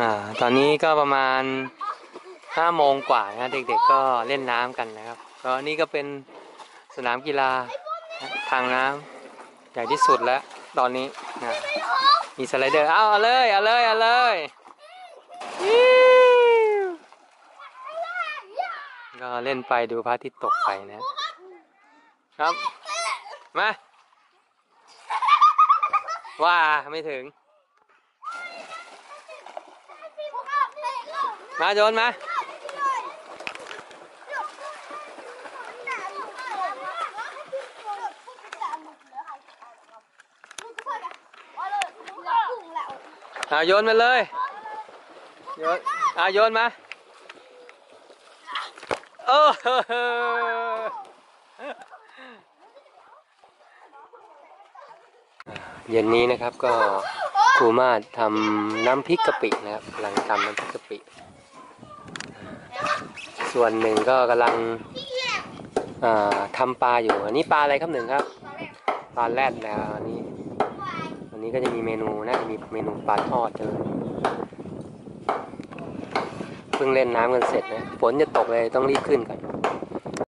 อ่าตอนนี้ก็ประมาณห้าโมงกว่านะเด็กๆก็เล่นน้ำกันนะครับก็นี่ก็เป็นสนามกีฬาทางน้ำใหญ่ที่สุดแล้วตอนนี้นะมีสไลเดอร์เอาเอาเลยเอาเลยเอาเลยก็เล่นไปดูพระอาทิตย์ตกไปนะครับมาว่าไม่ถึง มาโยนมา อ่าโยนมาเลย โยน อ่าโยนมาโอ้โหเย็นนี้นะครับก็ครูมาทำน้ำพริกกะปินะครับกำลังทำน้ำพริกกะปิ ส่วนหนึ่งก็กำลังอ่าทำปลาอยู่ อันนี้ปลาอะไรครับหนึ่งครับ ปลาแรดแล้วอันนี้วันนี้ก็จะมีเมนูน่าจะมีเมนูปลาทอดเจอเพิ่งเล่นน้ำกันเสร็จนะฝนจะตกเลยต้องรีบขึ้นก่อน